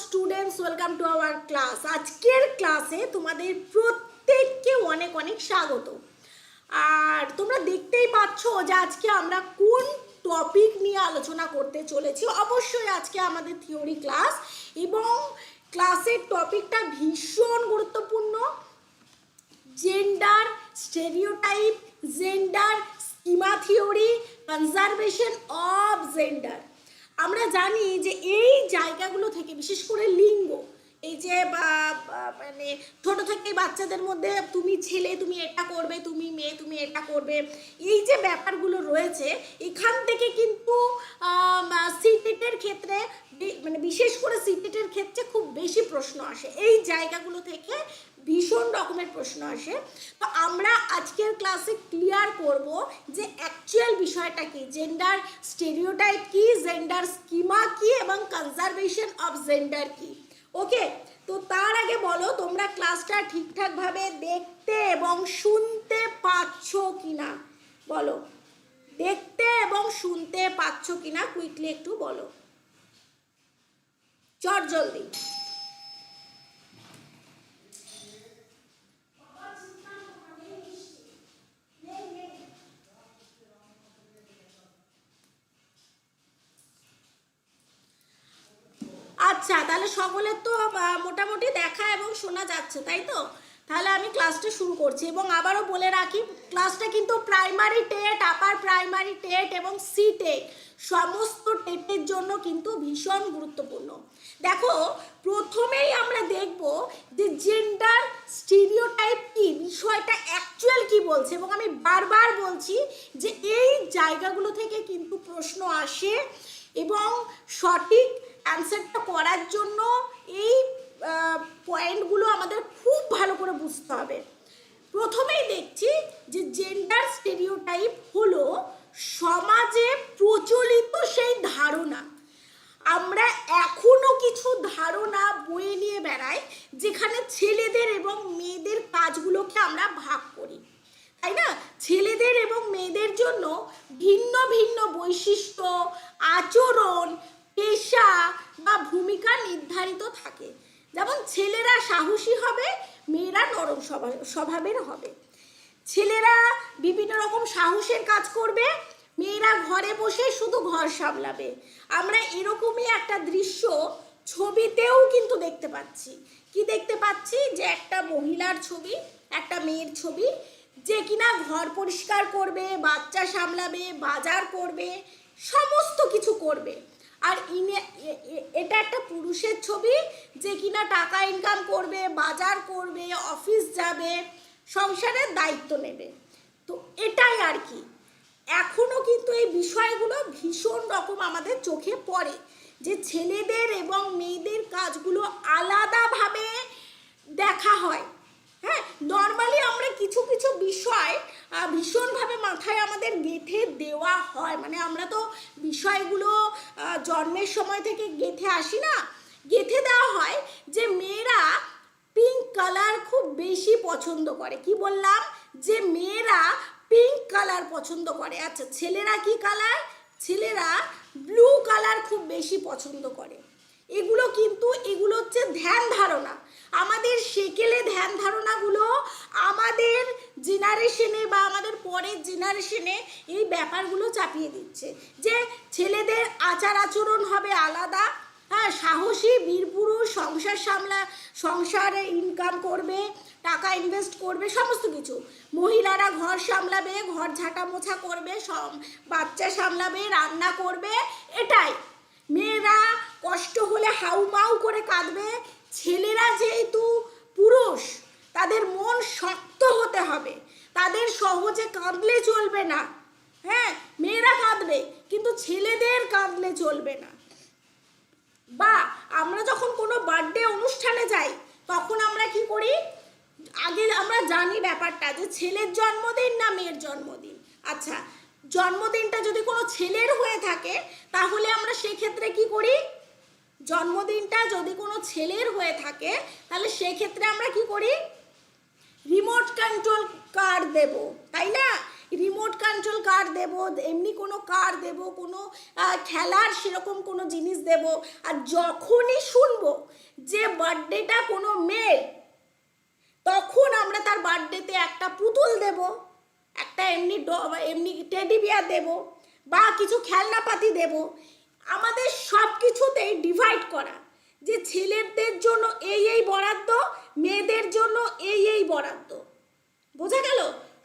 Students welcome to our class আজকের ক্লাসে তোমাদের প্রত্যেককে অনেক অনেক স্বাগত। আর তোমরা দেখতেই পাচ্ছ যে আজকে আমরা কোন টপিক নিয়ে আলোচনা করতে চলেছি। অবশ্যই আজকে আমাদের থিওরি ক্লাস এবং ক্লাসের টপিকটা ভীষণ গুরুত্বপূর্ণ। Gender stereotype gender schema theory conservation of gender আমরা জানি যে এই জায়গাগুলো থেকে, বিশেষ করে লিঙ্গ, এই যে মানে ছোট থেকে বাচ্চাদের মধ্যে তুমি ছেলে, তুমি এটা করবে, তুমি মেয়ে, তুমি এটা করবে, এই যে ব্যাপারগুলো রয়েছে, এখান থেকে কিন্তু সিটেটের ক্ষেত্রে মানে বিশেষ করে সিটেটের ক্ষেত্রে খুব বেশি প্রশ্ন আসে। এই জায়গাগুলো থেকে ভীষণ রকমের প্রশ্ন আসে। তো আমরা আজকের ক্লাসে ক্লিয়ার করব যে অ্যাকচুয়াল বিষয়টা কি? জেন্ডার স্টেরিওটাইপ কি? জেন্ডার স্কিমা কি? এবং কনজারভেশন অফ জেন্ডার কি? ওকে তো তার আগে বলো, তোমরা ক্লাসটা ঠিকঠাকভাবে দেখতে এবং শুনতে পাচ্ছ কিনা? বলো। দেখতে এবং শুনতে পাচ্ছ কিনা? কুইকলি একটু বলো। চট জলদি। আচ্ছা তাহলে সকলের তো মোটামুটি দেখা এবং শোনা যাচ্ছে, তাই তো? তাহলে আমি ক্লাসটা শুরু করছি এবং আবারও বলে রাখি, ক্লাসটা কিন্তু primary TET upper primary TET এবং সি টেট, সমস্ত টেটের জন্য কিন্তু ভীষণ গুরুত্বপূর্ণ। দেখো, প্রথমেই আমরা দেখব যে জেন্ডার স্টিরিওটাইপ কি, বিষয়টা অ্যাকচুয়াল কি বলছে এবং আমি বারবার বলছি যে এই জায়গাগুলো থেকে কিন্তু প্রশ্ন আসে এবং সঠিক অ্যান্সারটা করার জন্য এই পয়েন্টগুলো আমাদের খুব ভালো করে বুঝতে হবে। প্রথমেই দেখছি যে জেন্ডার স্টেরিওটাইপ হলো সমাজে প্রচলিত সেই ধারণা। আমরা এখনও কিছু ধারণা বয়ে নিয়ে বেড়াই যেখানে ছেলেদের এবং মেয়েদের কাজগুলোকে আমরা ভাগ করি। তাই না? ছেলেদের এবং মেয়েদের জন্য ভিন্ন ভিন্ন বৈশিষ্ট্য, আচরণ পেশা বা ভূমিকা নির্ধারিত থাকে। যেমন ছেলেরা সাহসী হবে, মেয়েরা নরম স্বভাবের হবে। ছেলেরা বিভিন্ন রকম সাহসের কাজ করবে, মেয়েরা ঘরে বসে শুধু ঘর সামলাবে। আমরা এরকমই একটা দৃশ্য ছবিতেও কিন্তু দেখতে পাচ্ছি। কি দেখতে পাচ্ছি? যে একটা মহিলার ছবি, একটা মেয়ের ছবি, যে কিনা ঘর পরিষ্কার করবে, বাচ্চা সামলাবে, বাজার করবে, সমস্ত কিছু করবে। আর ইনে এটা একটা পুরুষের ছবি যে কিনা টাকা ইনকাম করবে, বাজার করবে অফিস যাবে, সংসারের দায়িত্ব নেবে। তো এটাই আর কি। এখনও কিন্তু এই বিষয়গুলো ভীষণ রকম আমাদের চোখে পড়ে যে ছেলেদের এবং মেয়েদের কাজগুলো আলাদাভাবে দেখা হয়। হ্যাঁ নর্মালি আমরা কিছু কিছু বিষয় ভীষণভাবে মাথায় আমাদের গেঁথে দেওয়া হয়। মানে আমরা তো বিষয়গুলো জন্মের সময় থেকে গেঁথে আসি না। গেঁথে দেওয়া হয় যে মেয়েরা পিঙ্ক কালার খুব বেশি পছন্দ করে। কি বললাম? যে মেয়েরা পিঙ্ক কালার পছন্দ করে। আচ্ছা ছেলেরা কি কালার ছেলেরা ব্লু কালার খুব বেশি পছন্দ করে। এগুলো কিন্তু, এগুলো হচ্ছে ধ্যান ধারণা। আমাদের সেকেলে ধ্যান ধারণাগুলো, আমাদের জেনারেশনে বা আমাদের পরের জেনারেশনে এই ব্যাপারগুলো চাপিয়ে দিচ্ছে। যে ছেলেদের আচার আচরণ হবে আলাদা হ্যাঁ সাহসী বীরপুরুষ সংসার সামলা, সংসারে ইনকাম করবে, টাকা ইনভেস্ট করবে, সমস্ত কিছু। মহিলারা ঘর সামলাবে, ঘর ঝাঁটা মোছা করবে সব বাচ্চা সামলাবে, রান্না করবে, এটাই। মেয়েরা কষ্ট হলে হাউমাউ করে কাঁদবে ছেলেরা যেহেতু পুরুষ, তাদের মন শক্ত হতে হবে। তাদের সহজে কাঁদলে চলবে না। হ্যাঁ মেয়েরা কাঁদবে, কিন্তু ছেলেদের কাঁদলে চলবে না। বা, আমরা যখন কোনো বার্থডে অনুষ্ঠানে যাই, তখন আমরা কি করি? আগে আমরা জানি ব্যাপারটা যে ছেলের জন্মদিন না মেয়ের জন্মদিন। আচ্ছা জন্মদিনটা যদি কোনো ছেলের হয়ে থাকে, তাহলে আমরা সেক্ষেত্রে কি করি? জন্মদিনটা যদি কোনো ছেলের হয়ে থাকে, তাহলে সেক্ষেত্রে আমরা কি করি? রিমোট কন্ট্রোল কার দেব, তাই না? রিমোট কন্ট্রোল কার দেব, এমনি কোনো কার দেব, কোনো খেলার সেরকম কোনো জিনিস দেব, আর যখনই শুনব যে বার্থডেটা কোনো মেয়ের, তখন আমরা তার বার্থডেতে একটা পুতুল দেব, একটা এমনি এমনি টেডি বিয়ার দেব, বা কিছু খেলনাপাতি দেব আমাদের সব কিছুতেই ডিভাইড করা। যে ছেলেদের জন্য এই এই বরাদ্দ, মেয়েদের জন্য এই এই বরাদ্দ। বোঝা গেল?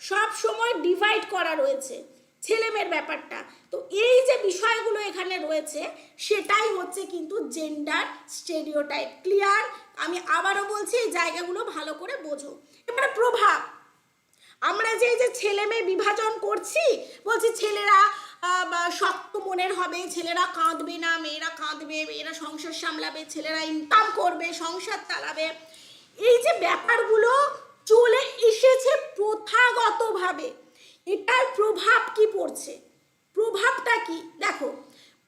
সব সময় ডিভাইড করা রয়েছে ছেলে মেয়ের ব্যাপারটা। তো এই যে বিষয়গুলো এখানে রয়েছে, সেটাই হচ্ছে কিন্তু জেন্ডার স্টেরিওটাইপ ক্লিয়ার আমি আবারও বলছি, এই জায়গাগুলো ভালো করে বোঝো। এবারে প্রভাব। আমরা যে যে ছেলে মেয়ে বিভাজন করছি, বলছি ছেলেরা শক্ত মনের হবে, ছেলেরা কাঁদবে না, মেয়েরা কাঁদবে, মেয়েরা সংসার সামলাবে, ছেলেরা ইনকাম করবে, সংসার চালাবে। এই যে ব্যাপারগুলো চলে এসেছে প্রথাগতভাবে, এটার প্রভাব কি পড়ছে? প্রভাবটা কি? দেখো,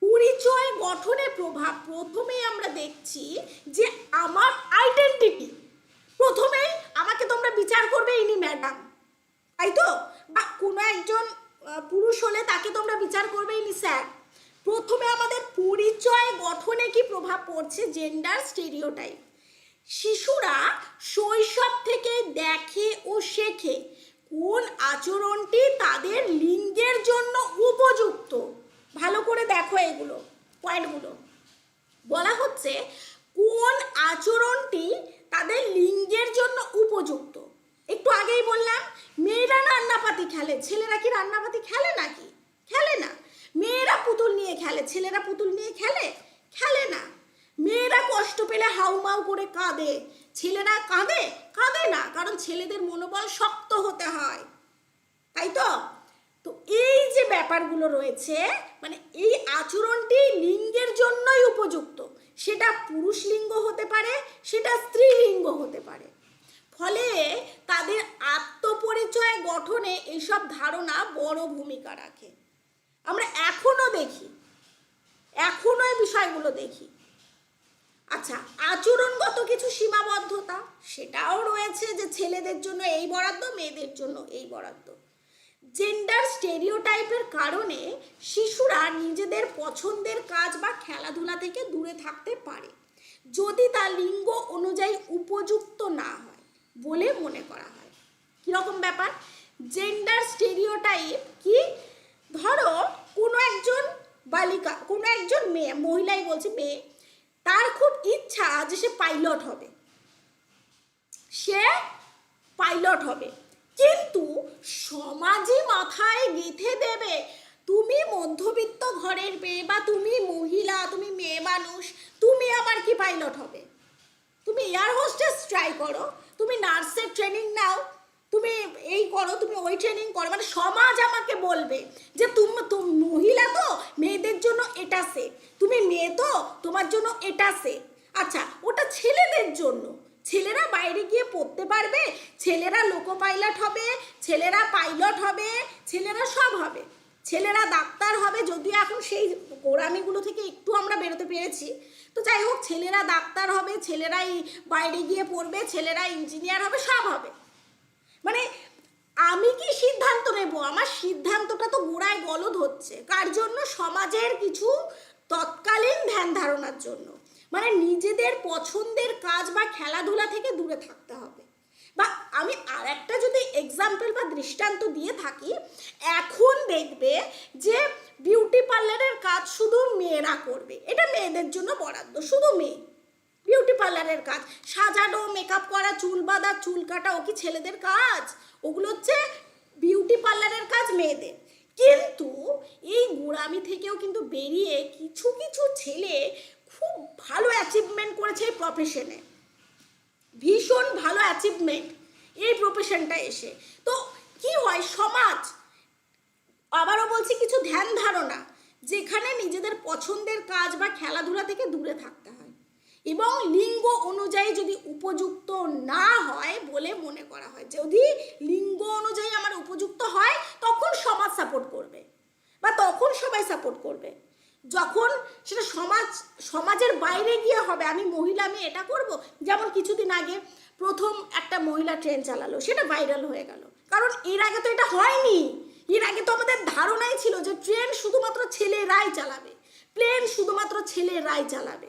পরিচয় গঠনে প্রভাব প্রথমেই আমরা দেখছি যে আমার আইডেন্টিটি প্রথমেই আমাকে তোমরা বিচার করবে ইনি ম্যাডাম তাই তো? বা কোনো একজন পুরুষ হলে তাকে তোমরা বিচার করবেই নি, স্যার। প্রথমে আমাদের পরিচয় গঠনে কি প্রভাব পড়ছে? জেন্ডার স্টেরিওটাইপ শিশুরা শৈশব থেকে দেখে ও শেখে কোন আচরণটি তাদের লিঙ্গের জন্য উপযুক্ত। ভালো করে দেখো এগুলো, পয়েন্টগুলো। বলা হচ্ছে কোন আচরণটি তাদের লিঙ্গের জন্য উপযুক্ত। বললাম, মেয়েরা রান্নাপাতি খেলে, ছেলেরা কি রান্নাপাতি খেলে নাকি? খেলে না। মেয়েরা পুতুল নিয়ে খেলে, ছেলেরা পুতুল নিয়ে খেলে? খেলে না। মেয়েরা কষ্ট পেলে হাউমাউ করে কাঁদে, ছেলেরা কাঁদে? কাঁদে না, কারণ ছেলেদের মনোবল শক্ত হতে হয়। তাই তো? তো এই যে ব্যাপারগুলো রয়েছে মানে এই আচরণটি লিঙ্গের জন্যই উপযুক্ত। সেটা পুরুষ লিঙ্গ হতে পারে, সেটা স্ত্রী লিঙ্গ হতে পারে। ফলে তাদের আত্মপরিচয় গঠনে এইসব ধারণা বড় ভূমিকা রাখে। আমরা এখনও দেখি, এখনও এই বিষয়গুলো দেখি। আচ্ছা আচরণগত কিছু সীমাবদ্ধতা, সেটাও রয়েছে যে ছেলেদের জন্য এই বরাদ্দ, মেয়েদের জন্য এই বরাদ্দ। জেন্ডার স্টেরিওটাইপের কারণে শিশুরা নিজেদের পছন্দের কাজ বা খেলাধুলা থেকে দূরে থাকতে পারে। যদি তা লিঙ্গ অনুযায়ী উপযুক্ত না হয় বলে মনে করা হয়। কীরকম ব্যাপার? জেন্ডার স্টেরিওটাইপ কি? ধরো, কোনো একজন বালিকা, কোনো একজন মেয়ে, মহিলাই বলছে মেয়ে, তার খুব ইচ্ছা যে সে পাইলট হবে। সে পাইলট হবে। কিন্তু সমাজে মাথায় গেঁথে দেবে, তুমি মধ্যবিত্ত ঘরের মেয়ে বা তুমি মহিলা, তুমি মেয়ে মানুষ, তুমি আবার কি পাইলট হবে? তুমি এয়ার হোস্টেস ট্রাই করো। তুমি নার্সের ট্রেনিং নাও, তুমি এই করো, তুমি ওই ট্রেনিং করো মানে সমাজ আমাকে বলবে যে তুমি মহিলা তো, মেয়েদের জন্য এটা সে, তুমি মেয়ে তো, তোমার জন্য এটা সে। আচ্ছা ওটা ছেলেদের জন্য। ছেলেরা বাইরে গিয়ে পড়তে পারবে, ছেলেরা লোকো পাইলট হবে, ছেলেরা পাইলট হবে, ছেলেরা সব হবে। ছেলেরা ডাক্তার হবে যদিও এখন সেই গোড়ামিগুলো থেকে একটু আমরা বেরোতে পেরেছি। তো যাই হোক, ছেলেরা ডাক্তার হবে, ছেলেরাই বাইরে গিয়ে পড়বে ছেলেরা ইঞ্জিনিয়ার হবে, সব হবে। মানে আমি কি সিদ্ধান্ত নেব? আমার সিদ্ধান্তটা তো গোড়ায় গলদ হচ্ছে। কার জন্য? সমাজের কিছু তৎকালীন ধ্যান ধারণার জন্য। মানে নিজেদের পছন্দের কাজ বা খেলাধুলা থেকে দূরে থাকতে হবে। বা আমি আর একটা যদি এক্সাম্পল বা দৃষ্টান্ত দিয়ে থাকি, এখন দেখবে যে বিউটি পার্লারের কাজ শুধু মেয়েরা করবে। এটা মেয়েদের জন্য বরাদ্দ, শুধু মেয়ে। বিউটি পার্লারের কাজ, সাজানো মেকআপ করা, চুল বাঁধা, চুল কাটা, ও কি ছেলেদের কাজ? ওগুলো হচ্ছে বিউটি পার্লারের কাজ মেয়েদের। কিন্তু এই গোড়ামি থেকেও কিন্তু বেরিয়ে কিছু কিছু ছেলে খুব ভালো অ্যাচিভমেন্ট করেছে এই প্রফেশনে ভীষণ ভালো অ্যাচিভমেন্ট এই প্রফেশনটা এসে। তো কি হয়, সমাজ, আবারও বলছি কিছু ধ্যান ধারণা, যেখানে নিজেদের পছন্দের কাজ বা খেলাধুলা থেকে দূরে থাকতে হয়। এবং লিঙ্গ অনুযায়ী যদি উপযুক্ত না হয় বলে মনে করা হয়, যদি লিঙ্গ অনুযায়ী আমার উপযুক্ত হয়, তখন সমাজ সাপোর্ট করবে বা তখন সবাই সাপোর্ট করবে। যখন সেটা সমাজ, সমাজের বাইরে গিয়ে হবে, আমি মহিলা, আমি এটা করব? যেমন কিছুদিন আগে প্রথম একটা মহিলা ট্রেন চালালো, সেটা ভাইরাল হয়ে গেল। কারণ এর আগে তো এটা হয়নি। এর আগে তো আমাদের ধারণাই ছিল যে ট্রেন শুধুমাত্র ছেলেরাই চালাবে। প্লেন শুধুমাত্র ছেলেরাই চালাবে।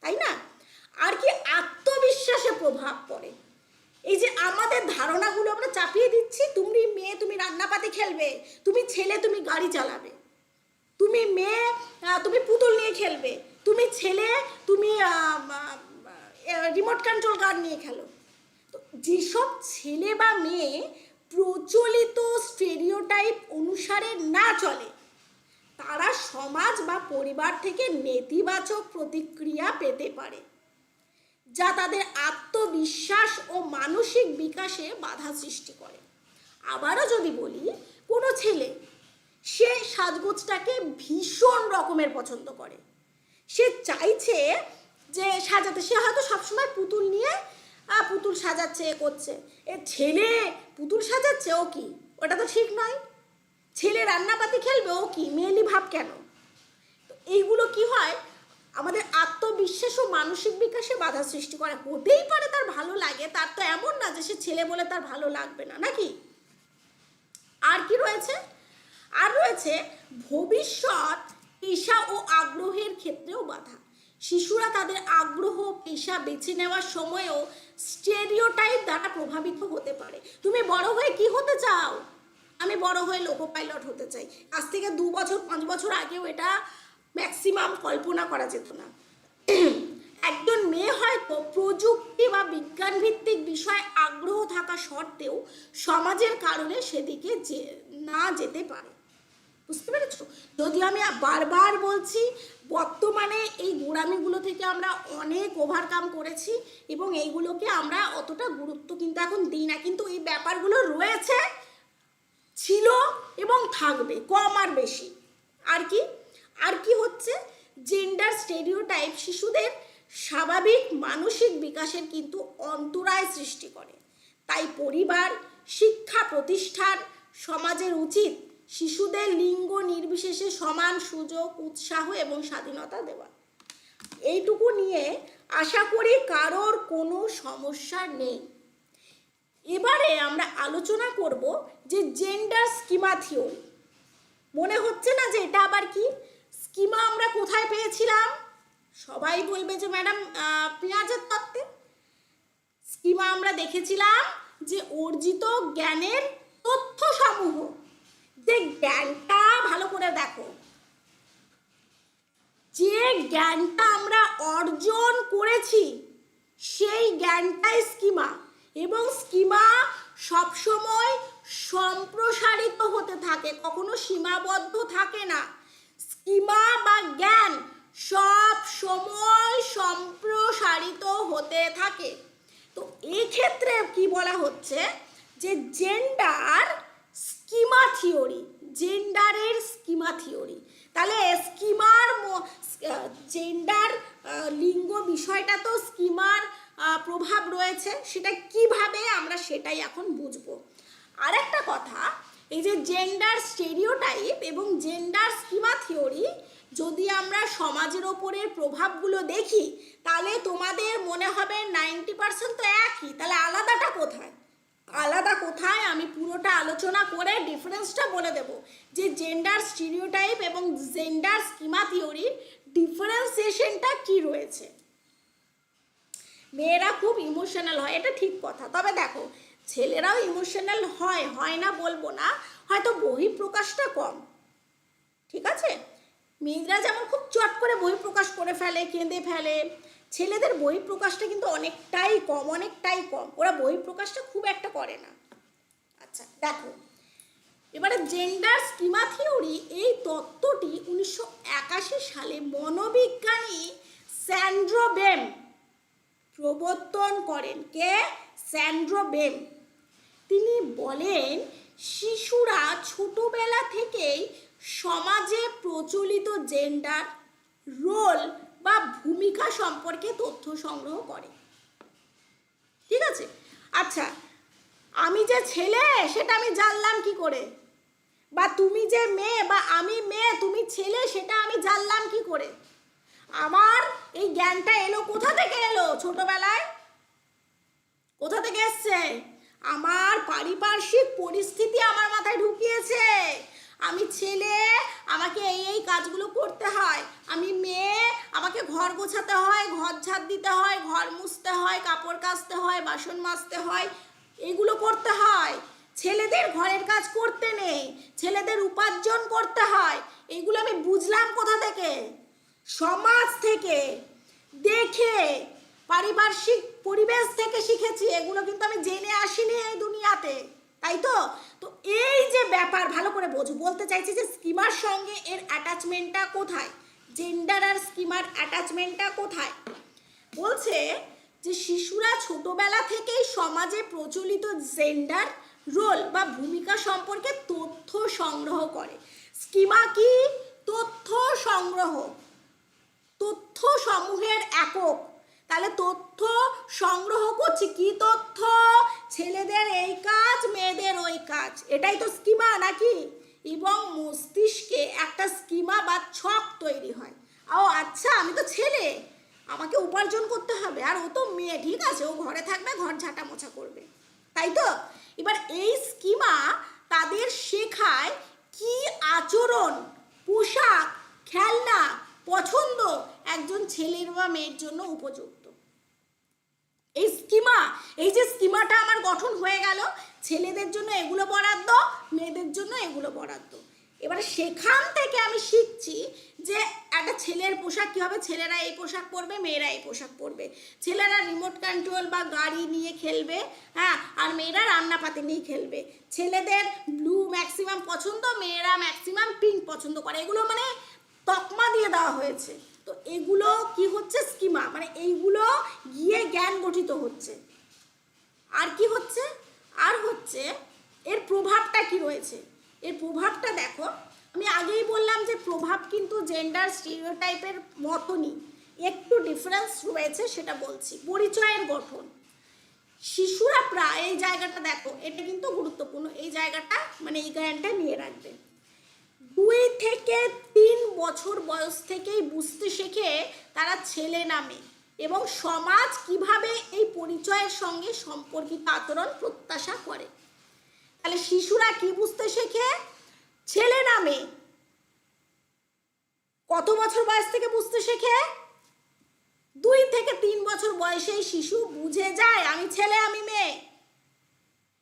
তাই না? আর কি আত্মবিশ্বাসে প্রভাব পড়ে। এই যে আমাদের ধারণাগুলো আমরা চাপিয়ে দিচ্ছি, তুমি মেয়ে, তুমি রান্নাপাতি খেলবে, তুমি ছেলে, তুমি গাড়ি চালাবে। তুমি মেয়ে তুমি পুতুল নিয়ে খেলবে। তুমি ছেলে, তুমি রিমোট কন্ট্রোল কার নিয়ে খেলো। তো যেসব ছেলে বা মেয়ে প্রচলিত স্টেরিওটাইপ অনুসারে না চলে, তারা সমাজ বা পরিবার থেকে নেতিবাচক প্রতিক্রিয়া পেতে পারে, যা তাদের আত্মবিশ্বাস ও মানসিক বিকাশে বাধা সৃষ্টি করে। আবারও যদি বলি, কোনো ছেলে সে সাজগোজটাকে ভীষণ রকমের পছন্দ করে। সে চাইছে যে সাজাতে। সে হয়তো সবসময় পুতুল নিয়ে পুতুল সাজাচ্ছে, এ করছে। এ ছেলে পুতুল সাজাচ্ছে, ও কি? ওটা তো ঠিক নয়। ছেলে রান্নাপাতি খেলবে, ও কি? মেয়েলি ভাব কেন? তো এইগুলো কি হয়? আমাদের আত্মবিশ্বাস ও মানসিক বিকাশে বাধা সৃষ্টি করে। হতেই পারে তার ভালো লাগে, তার তো এমন না যে সে ছেলে বলে তার ভালো লাগবে না, নাকি? আর কি রয়েছে? আর রয়েছে ভবিষ্যৎ পেশা ও আগ্রহের ক্ষেত্রেও বাধা। শিশুরা তাদের আগ্রহ পেশা বেছে নেওয়ার সময়ও স্টেরিওটাইপ দ্বারা প্রভাবিত হতে পারে। তুমি বড় হয়ে কি হতে চাও? আমি বড় হয়ে লোকো পাইলট হতে চাই। আজ থেকে দু বছর, পাঁচ বছর আগেও এটা ম্যাক্সিমাম কল্পনা করা যেত না। একজন মেয়ে হয়তো প্রযুক্তি বা বিজ্ঞান ভিত্তিক বিষয়ে আগ্রহ থাকা সত্ত্বেও সমাজের কারণে সেদিকে যে, না যেতে পারে। বুঝতে পেরেছ? যদি আমি বারবার বলছি, বর্তমানে এই গোড়ামিগুলো থেকে আমরা অনেক ওভারকাম করেছি এবং এইগুলোকে আমরা অতটা গুরুত্ব কিন্তু এখন দিই না। কিন্তু এই ব্যাপারগুলো রয়েছে, ছিল এবং থাকবে, কম আর বেশি। আর কি? আর কি হচ্ছে? জেন্ডার স্টেরিওটাইপ শিশুদের স্বাভাবিক মানসিক বিকাশের কিন্তু অন্তরায় সৃষ্টি করে। তাই পরিবার, শিক্ষা প্রতিষ্ঠান, সমাজের উচিত শিশুদের লিঙ্গ নির্বিশেষে সমান সুযোগ, উৎসাহ এবং স্বাধীনতা দেওয়া। এইটুকু নিয়ে আশা করি কারোর কোনো সমস্যা নেই। এবারে আমরা আলোচনা করব যে জেন্ডার স্কিমা থিওরি মনে হচ্ছে না যে এটা আবার কি? স্কিমা আমরা কোথায় পেয়েছিলাম? সবাই বলবে যে ম্যাডাম পেঁয়াজের তত্ত্বে। স্কিমা আমরা দেখেছিলাম যে অর্জিত জ্ঞানের তথ্য সমূহ যে জ্ঞানটা ভালো করে দেখো। যে জ্ঞানটা আমরা অর্জন করেছি, সেই জ্ঞানটাই স্কিমা। এবং স্কিমা সবসময় সম্প্রসারিত হতে থাকে, কখনো সীমাবদ্ধ থাকে না। স্কিমা বা জ্ঞান সব সময় সম্প্রসারিত হতে থাকে। তো এক্ষেত্রে কি বলা হচ্ছে? যে জেন্ডার স্কিমা থিওরি, জেন্ডারের স্কিমা থিওরি। তাহলে স্কিমার জেন্ডার লিঙ্গ বিষয়টা তো স্কিমার প্রভাব রয়েছে, সেটা কীভাবে আমরা সেটাই এখন বুঝব। আর একটা কথা, এই যে জেন্ডার স্টেরিওটাইপ এবং জেন্ডার স্কিমা থিওরি, যদি আমরা সমাজের ওপরের প্রভাবগুলো দেখি, তাহলে তোমাদের মনে হবে নাইনটি পার্সেন্ট তো একই, তাহলে আলাদাটা কোথায়? আলাদা কোথায়? আমি পুরোটা আলোচনা করে ডিফারেন্সটা বলে দেব। যে জেন্ডার স্টিরিওটাইপ এবং জেন্ডার স্কিমা থিওরির ডিফারেন্সিয়েশনটা কি রয়েছে? মেয়েরা খুব ইমোশনাল হয়, এটা ঠিক কথা। তবে দেখো, ছেলেরাও ইমোশনাল হয় হয় না বলব না, হয়তো বহিঃপ্রকাশটা কম। ঠিক আছে? মেয়েরা যেমন খুব চট করে বহিঃপ্রকাশ করে ফেলে, কেঁদে ফেলে ছেলেদের বই বহিঃপ্রকাশটা কিন্তু অনেকটাই কম অনেকটাই কম। ওরা বই বহিঃপ্রকাশটা খুব একটা করে না। আচ্ছা দেখো। এবারে জেন্ডার স্কিমা থিওরি এই তত্ত্বটি উনিশশো একাশি সালে মনোবিজ্ঞানী স্যান্ড্রো বেম প্রবর্তন করেন। কে? Sandra Bem. তিনি বলেন, শিশুরা ছোটবেলা থেকেই সমাজে প্রচলিত জেন্ডার রোল বা ভূমিকা সম্পর্কে তথ্য সংগ্রহ করে। ঠিক আছে? আচ্ছা আমি যে ছেলে, সেটা আমি জানলাম কি করে? বা তুমি যে মেয়ে, বা আমি মেয়ে, তুমি ছেলে, সেটা আমি জানলাম কি করে? আমার এই জ্ঞানটা এলো কোথা থেকে এলো ছোটবেলায়? কোথা থেকে এসছে? আমার পারিপার্শ্বিক পরিস্থিতি আমার মাথায় ঢুকিয়েছে। আমি ছেলে, আমাকে এই এই কাজগুলো করতে হয়। আমি মেয়ে, আমাকে ঘর গোছাতে হয়, ঘর ঝাড় দিতে হয়, ঘর মুছতে হয়, কাপড় কাচতে হয়, বাসন মাজতে হয়, এগুলো করতে হয়। ছেলেদের ঘরের কাজ করতে নেই, ছেলেদের উপার্জন করতে হয়। এগুলো আমি বুঝলাম কোথা থেকে? সমাজ থেকে। দেখে, পারিপার্শ্বিক পরিবেশ থেকে শিখেছি। এগুলো কিন্তু আমি জেনে আসিনি এই দুনিয়াতে। তাই তো? তো এই যে ব্যাপার, ভালো করে বোঝো। বলতে চাইছি যে স্কিমার সঙ্গে এর অ্যাটাচমেন্টটা কোথায়? জেন্ডার আর স্কিমার অ্যাটাচমেন্টটা কোথায়? বলছে যে শিশুরা ছোটবেলা থেকেই সমাজে প্রচলিত জেন্ডার রোল বা ভূমিকা সম্পর্কে তথ্য সংগ্রহ করে। স্কিমা কি? তথ্য সংগ্রহ। তথ্য সমূহের একক। তাহলে তথ্য সংগ্রহ করছি। কি তথ্য? ছেলেদের এই কাজ, মেয়েদের ওই কাজ। এটাই তো স্কিমা নাকি? এবং মস্তিষ্কে একটা স্কিমা বা ছক তৈরি হয়। ও আচ্ছা আমি তো ছেলে। আমাকে উপার্জন করতে হবে। আর ও তো মেয়ে, ঠিক আছে? ও ঘরে থাকবে, ঘর ঝাঁটা মোছা করবে। তাই তো? এবার এই স্কিমা তাদের শেখায় কি আচরণ, পোশাক, খেলনা, পছন্দ একজন ছেলের বা মেয়ের জন্য উপযুক্ত স্কিমা এই যে স্কিমাটা আমার গঠন হয়ে গেল, ছেলেদের জন্য এগুলো বরাদ্দ, মেয়েদের জন্য এগুলো বরাদ্দ। এবারে সেখান থেকে আমি শিখছি যে একটা ছেলের পোশাক কী হবে ছেলেরা এই পোশাক পরবে, মেয়েরা এই পোশাক পরবে। ছেলেরা রিমোট কন্ট্রোল বা গাড়ি নিয়ে খেলবে হ্যাঁ আর মেয়েরা রান্নাপাতি নিয়ে খেলবে। ছেলেদের ব্লু ম্যাক্সিমাম পছন্দ, মেয়েরা ম্যাক্সিমাম পিঙ্ক পছন্দ করে। এগুলো মানে তকমা দিয়ে দেওয়া হয়েছে। তো এগুলো কি হচ্ছে? স্কিমা মানে এইগুলো গিয়ে জ্ঞান গঠিত হচ্ছে। আর কি হচ্ছে? আর হচ্ছে এর প্রভাবটা কি রয়েছে? এর প্রভাবটা দেখো, আমি আগেই বললাম যে প্রভাব কিন্তু জেন্ডার স্টিরিওটাইপের মতনই। একটু ডিফারেন্স রয়েছে সেটা বলছি। পরিচয়ের গঠন। শিশুরা প্রায় এই জায়গাটা দেখো, এটা কিন্তু গুরুত্বপূর্ণ। এই জায়গাটা মানে এই জ্ঞানটা নিয়ে রাখবে। দুই থেকে বছর বয়স থেকেই বুঝতে শেখে তারা ছেলে নামে এবং সমাজ কীভাবে এই পরিচয়ের সঙ্গে সম্পর্কিত আচরণ প্রত্যাশা করে? তাহলে শিশুরা কি বুঝতে শেখে? ছেলে নামে কত বছর বয়স থেকে বুঝতে শেখে? দুই থেকে তিন বছর বয়সেই শিশু বুঝে যায়, আমি ছেলে, আমি মেয়ে।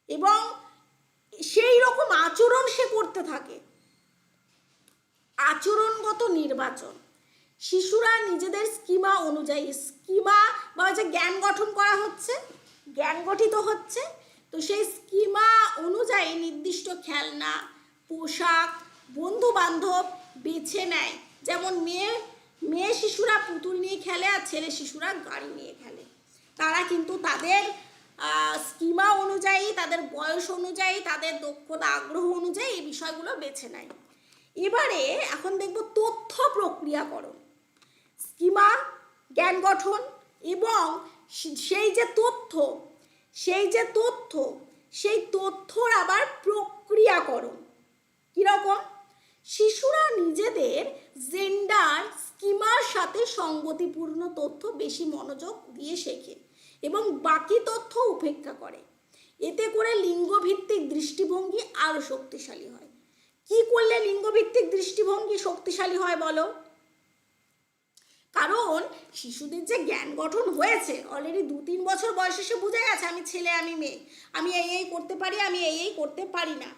এবং সেই রকম আচরণ সে করতে থাকে। আচরণগত নির্বাচন। শিশুরা নিজেদের স্কিমা অনুযায়ী, স্কিমা বা যে জ্ঞান গঠন করা হচ্ছে, জ্ঞান গঠিত হচ্ছে, তো সেই স্কিমা অনুযায়ী নির্দিষ্ট খেলনা, পোশাক বন্ধু বান্ধব বেছে নেয়। যেমন মেয়ে মেয়ে শিশুরা পুতুল নিয়ে খেলে আর ছেলে শিশুরা গাড়ি নিয়ে খেলে। তারা কিন্তু তাদের স্কিমা অনুযায়ী, তাদের বয়স অনুযায়ী, তাদের দক্ষতা, আগ্রহ অনুযায়ী এই বিষয়গুলো বেছে নেয়। এবারে এখন দেখব তথ্য প্রক্রিয়াকরণ, স্কিমা, জ্ঞান গঠন এবং সেই যে তথ্য, সেই যে তথ্য, সেই তথ্যর আবার প্রক্রিয়াকরণ। কীরকম? শিশুরা নিজেদের জেন্ডার স্কিমার সাথে সঙ্গতিপূর্ণ তথ্য বেশি মনোযোগ দিয়ে শেখে এবং বাকি তথ্য উপেক্ষা করে। এতে করে লিঙ্গভিত্তিক দৃষ্টিভঙ্গি আরও শক্তিশালী হয়। কি করলে লিঙ্গভিত্তিক দৃষ্টিভঙ্গি শক্তিশালী হয় বলো? কারণ শিশুদের যে জ্ঞান গঠন হয়েছে অলরেডি দু তিন বছর বয়সে সে বুঝে গেছে, আমি ছেলে, আমি মেয়ে, আমি এই এই করতে পারি, আমি এই এই করতে পারি না।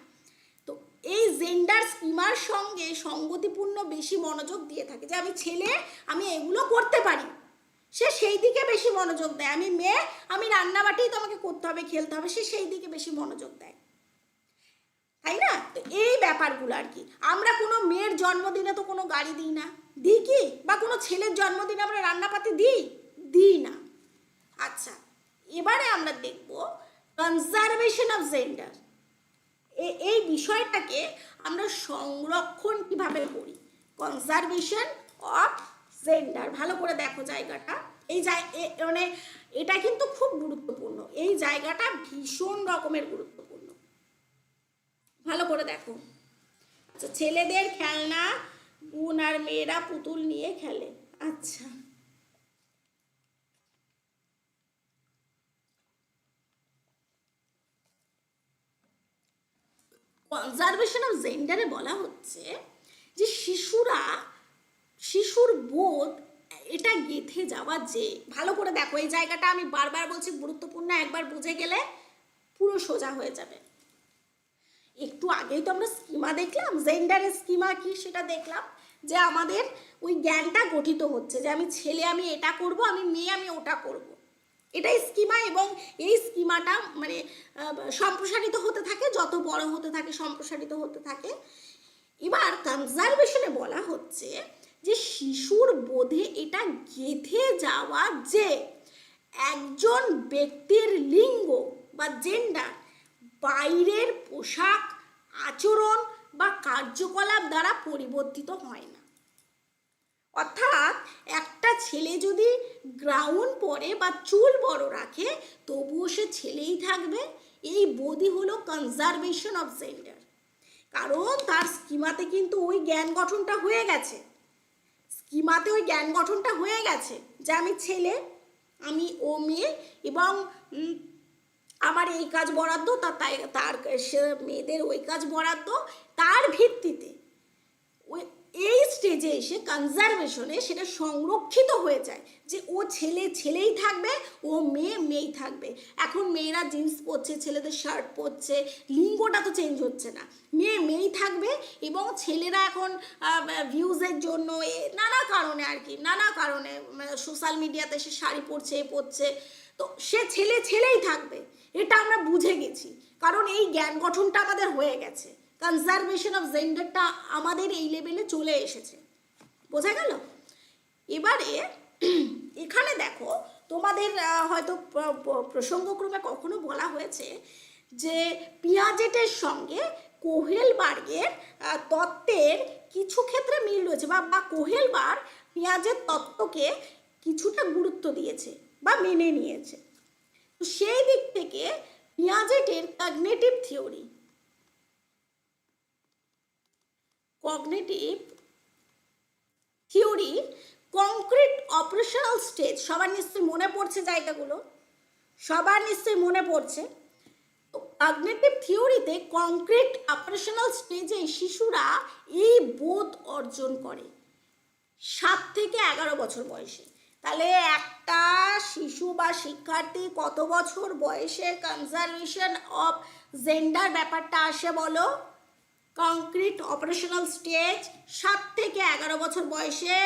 তো এই জেন্ডার স্কিমার সঙ্গে সঙ্গতিপূর্ণ বেশি মনোযোগ দিয়ে থাকে যে আমি ছেলে, আমি এগুলো করতে পারি। সে সেই দিকে বেশি মনোযোগ দেয়। আমি মেয়ে, আমি রান্নাবাটিই তো আমাকে করতে হবে, খেলতে হবে, সে সেই দিকে বেশি মনোযোগ দেয়। তাই না? তো এই ব্যাপারগুলো আর কি। আমরা কোনো মেয়ের জন্মদিনে তো কোনো গাড়ি দিই না। দিই কি? বা কোনো ছেলের জন্মদিনে আমরা রান্নাপাতি দিই? দিই না। আচ্ছা এবারে আমরা দেখব কনজারভেশন অফ জেন্ডার এই বিষয়টাকে আমরা সংরক্ষণ কীভাবে করি? কনজারভেশন অফ জেন্ডার ভালো করে দেখো জায়গাটা। এই মানে এটা কিন্তু খুব গুরুত্বপূর্ণ। এই জায়গাটা ভীষণ রকমের গুরুত্বপূর্ণ ভালো করে দেখো। আচ্ছা ছেলেদের খেলনা বোন আর মেয়েরা পুতুল নিয়ে খেলে। আচ্ছা। কনজারভেশন অফ জেন্ডারে বলা হচ্ছে যে শিশুরা, শিশুর বোধ এটা গেথে যাওয়া যে, ভালো করে দেখো, এই জায়গাটা আমি বারবার বলছি, গুরুত্বপূর্ণ, একবার বুঝে গেলে পুরো সোজা হয়ে যাবে। একটু আগেই তো আমরা স্কিমা দেখলাম জেন্ডারের স্কিমা কি সেটা দেখলাম, যে আমাদের ওই জ্ঞানটা গঠিত হচ্ছে, যে আমি ছেলে আমি এটা করব, আমি মেয়ে আমি ওটা করব। এটাই স্কিমা এবং এই স্কিমাটা মানে সম্প্রসারিত হতে থাকে, যত বড় হতে থাকে, সম্প্রসারিত হতে থাকে এবার কনজারভেশনে বলা হচ্ছে যে শিশুর বোধে এটা গেঁথে যাওয়া যে একজন ব্যক্তির লিঙ্গ বা জেন্ডার বাইরের পোশাক, আচরণ বা কার্যকলাপ দ্বারা পরিবর্তিত হয় না। অর্থাৎ একটা ছেলে যদি গ্রাউন্ড পরে বা চুল বড় রাখে, তবুও সে ছেলেই থাকবে। এই বোধই হলো কনজারভেশন অফ জেন্ডার কারণ তার স্কিমাতে কিন্তু ওই জ্ঞান গঠনটা হয়ে গেছে। স্কিমাতে ওই জ্ঞান গঠনটা হয়ে গেছে যে আমি ছেলে, আমি ও মেয়ে এবং আমার এই কাজ বরাদ্দ তার তাই, তার মেয়েদের ওই কাজ বরাদ্দ, তার ভিত্তিতে ওই, এই স্টেজে এসে কনজারভেশনে সেটা সংরক্ষিত হয়ে যায় যে ও ছেলে ছেলেই থাকবে, ও মেয়ে মেয়েই থাকবে। এখন মেয়েরা জিন্স পরছে, ছেলেদের শার্ট পরছে, লিঙ্গটা তো চেঞ্জ হচ্ছে না। মেয়ে মেয়েই থাকবে এবং ছেলেরা এখন ভিউজের জন্য নানা কারণে আর কি, নানা কারণে সোশ্যাল মিডিয়াতে সে শাড়ি পরছে, এ পরছে, তো সে ছেলে ছেলেই থাকবে। এটা আমরা বুঝে গেছি। কারণ এই জ্ঞান গঠনটা আমাদের হয়ে গেছে। কনজারভেশন অফ জেন্ডারটা আমাদের এই লেভেলে চলে এসেছে। বোঝা গেল? এবারে এখানে দেখো, তোমাদের হয়তো প্র- প্র- প্রসঙ্গক্রমে কখনো বলা হয়েছে যে পিয়াজেটের সঙ্গে কোহেলবার্গের তত্ত্বের কিছু ক্ষেত্রে মিল রয়েছে বা বা কোহেলবার পেঁয়াজের তত্ত্বকে কিছুটা গুরুত্ব দিয়েছে বা মেনে নিয়েছে। তো সেই দিক থেকে পিয়াজেটের cognitive theory cognitive theory concrete operational stage সবার নিশ্চয়ই মনে পড়ছে জায়গাগুলো। সবার নিশ্চয়ই মনে পড়ছে। কগনেটিভ থিওরিতে কংক্রিট অপারেশনাল স্টেজে শিশুরা এই বোধ অর্জন করে। সাত থেকে এগারো বছর বয়সে। তাহলে একটা শিশু বা শিক্ষার্থী কত বছর বয়সে কনজারভেশন অফ জেন্ডার ব্যাপারটা আসে বলো? কংক্রিট অপারেশনাল স্টেজ সাত থেকে এগারো বছর বয়সে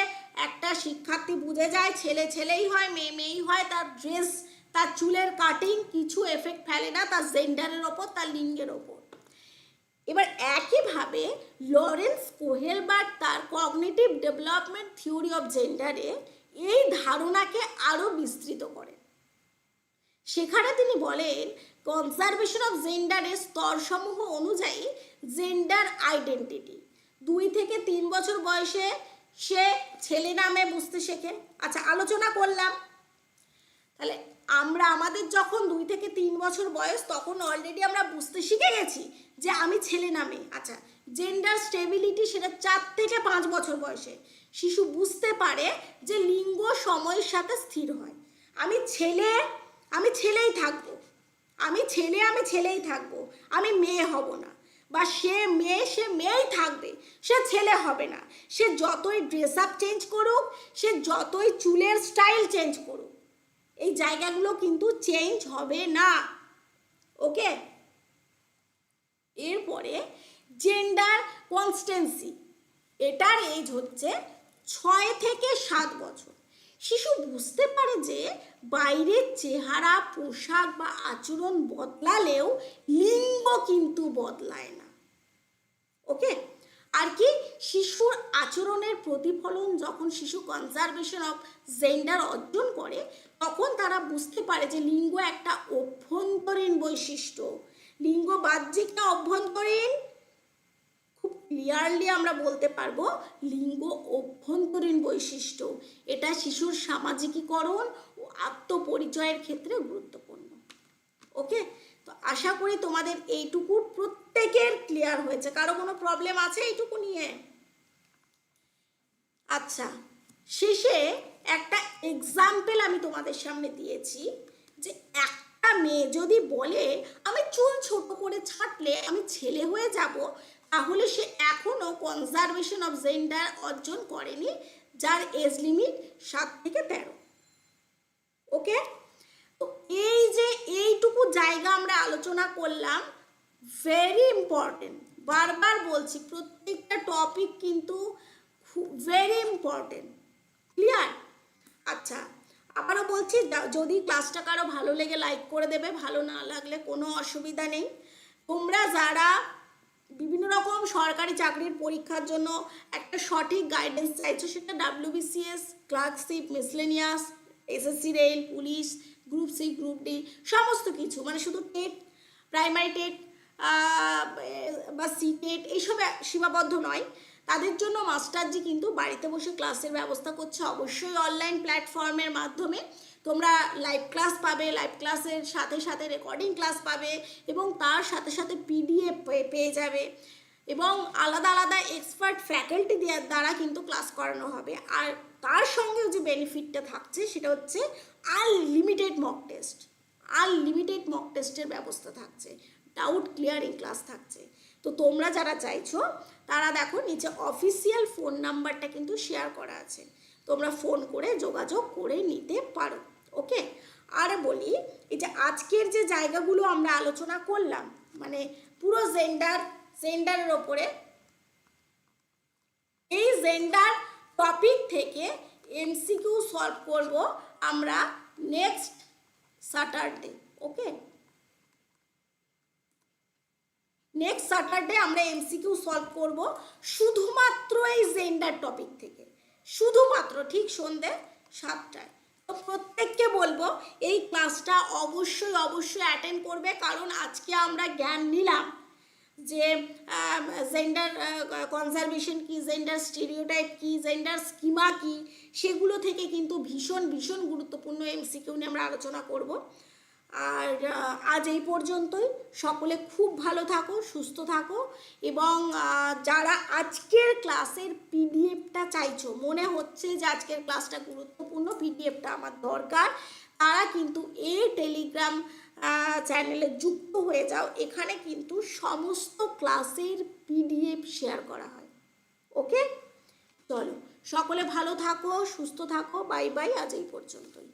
একটা শিক্ষার্থী বুঝে যায়, ছেলে ছেলেই হয়, মেয়ে মেয়েই হয়, তার ড্রেস তার চুলের কাটিং কিছু এফেক্ট ফেলে না, তার জেন্ডারের ওপর, তার লিঙ্গের ওপর। এবার একইভাবে লরেন্স কোহেলবার্গ তার কগনিটিভ ডেভেলপমেন্ট থিওরি অফ জেন্ডারে এই ধারণাকে আরও বিস্তৃত করেন সেখানে তিনি বলেন কনজারভেশন অফ জেন্ডারের স্তরসমূহ অনুযায়ী জেন্ডার আইডেন্টিটি দুই থেকে তিন বছর বয়সে সে ছেলে নামে বুঝতে শেখে। আচ্ছা আলোচনা করলাম। তাহলে আমরা আমাদের যখন দুই থেকে তিন বছর বয়স, তখন অলরেডি আমরা বুঝতে শিখে গেছি যে আমি ছেলে নামে। আচ্ছা জেন্ডার স্টেবিলিটি সেটা চার থেকে পাঁচ বছর বয়সে। শিশু বুঝতে পারে যে লিঙ্গ সময়ের সাথে স্থির হয়। আমি ছেলে, আমি ছেলেই থাকব। আমি ছেলে, আমি ছেলেই থাকব। আমি মেয়ে হব না। বা সে মেয়ে, সে মেয়েই থাকবে। সে ছেলে হবে না। সে যতই ড্রেস আপ চেঞ্জ করুক, সে যতই চুলের স্টাইল চেঞ্জ করুক, এই জায়গাগুলো কিন্তু চেঞ্জ হবে না। ওকে? এরপরে জেন্ডার কনস্টেন্সি এটার এজ হচ্ছে ছয় থেকে সাত বছর। শিশু বুঝতে পারে যে বাইরের চেহারা, পোশাক বা আচরণ বদলালেও লিঙ্গ কিন্তু বদলায় না। ওকে? আর কি? শিশুর আচরণের প্রতিফলন যখন শিশু কনজারভেশন অফ জেন্ডার অর্জন করে, তখন তারা বুঝতে পারে যে লিঙ্গ একটা অভ্যন্তরীণ বৈশিষ্ট্য। লিঙ্গ বাহ্যিক না অভ্যন্তরীণ? ক্লিয়ারলি আমরা বলতে পারব লিঙ্গ অভ্যন্তরীণ বৈশিষ্ট্য। এটা শিশুর সামাজিকীকরণ ও আত্মপরিচয়ের ক্ষেত্রে গুরুত্বপূর্ণ। ওকে? তো আশা করি তোমাদের এইটুকু প্রত্যেকের ক্লিয়ার হয়েছে। কারও কোনো প্রবলেম আছে এইটুকু নিয়ে? আচ্ছা শেষে একটা এক্সাম্পল আমি তোমাদের সামনে দিয়েছি যে একটা মেয়ে যদি বলে, আমি চুল ছোট করে ছাঁটলে আমি ছেলে হয়ে যাব তাহলে সে এখনও কনজারভেশন অফ জেন্ডার অর্জন করেনি, যার এজ লিমিট সাত থেকে তেরো। ওকে তো এই যে এইটুকু জায়গা আমরা আলোচনা করলাম ভেরি ইম্পর্টেন্ট বারবার বলছি, প্রত্যেকটা টপিক কিন্তু ভেরি ইম্পর্টেন্ট ক্লিয়ার আচ্ছা আবারও বলছি যদি ক্লাসটা কারও ভালো লেগে লাইক করে দেবে, ভালো না লাগলে কোনো অসুবিধা নেই। তোমরা যারা বিভিন্ন রকম সরকারি চাকরির পরীক্ষার জন্য একটা সঠিক গাইডেন্স চাইছো সেটা WBCS clerkship miscellaneous SSC rail police group C group D সমস্ত কিছু মানে শুধু টেট প্রাইমারি টেট বা সি টেট এইসব সীমাবদ্ধ নয়। তাদের জন্য মাস্টারজি কিন্তু বাড়িতে বসে ক্লাসের ব্যবস্থা করছে। অবশ্যই অনলাইন প্ল্যাটফর্মের মাধ্যমে তোমরা লাইভ ক্লাস পাবে লাইভ ক্লাসের সাথে সাথে রেকর্ডিং ক্লাস পাবে এবং তার সাথে সাথে পিডিএফ পেয়ে যাবে এবং আলাদা আলাদা এক্সপার্ট ফ্যাকাল্টি দেওয়ার দ্বারা কিন্তু ক্লাস করানো হবে। আর তার সঙ্গেও যে বেনিফিটটা থাকছে সেটা হচ্ছে unlimited mock test unlimited mock টেস্টের ব্যবস্থা থাকছে। ডাউট ক্লিয়ারিং ক্লাস থাকছে। তো তোমরা যারা চাইছো, তারা দেখো নিচে অফিসিয়াল ফোন নাম্বারটা কিন্তু শেয়ার করা আছে। তোমরা ফোন করে যোগাযোগ করে নিতে পারো। ওকে আর বলি, এই যে আজকের যে জায়গাগুলো আমরা আলোচনা করলাম মানে পুরো জেন্ডার জেন্ডারের ওপরে, এই জেন্ডার টপিক থেকে এমসিকিউ সলভ করব আমরা next Saturday okay next Saturday আমরা এমসিকিউ সলভ করব শুধুমাত্র এই জেন্ডার টপিক থেকে, শুধুমাত্র ঠিক সন্ধে সাতটায়। প্রত্যেককে বলব, এই ক্লাসটা অবশ্যই অবশ্যই অ্যাটেন্ড করবে। কারণ আজকে আমরা জ্ঞান নিলাম যে জেন্ডার কনজারভেশন কি জেন্ডার স্টেরিওটাইপ কি জেন্ডার স্কিমা কি, সেগুলো থেকে কিন্তু ভীষণ ভীষণ গুরুত্বপূর্ণ এমসিকিউ নিয়ে আমরা আলোচনা করব। আর আজ এই পর্যন্তই। সকলে খুব ভালো থাকো, সুস্থ থাকো এবং যারা আজকের ক্লাসের পিডিএফটা চাইছো, মনে হচ্ছে যে আজকের ক্লাসটা গুরুত্বপূর্ণ, পিডিএফটা আমার দরকার, তারা কিন্তু এই টেলিগ্রাম চ্যানেলে যুক্ত হয়ে যাও, এখানে কিন্তু সমস্ত ক্লাসের পিডিএফ শেয়ার করা হয়। ওকে? চলো, সকলে ভালো থাকো, সুস্থ থাকো, বাই বাই, আজ এই পর্যন্তই।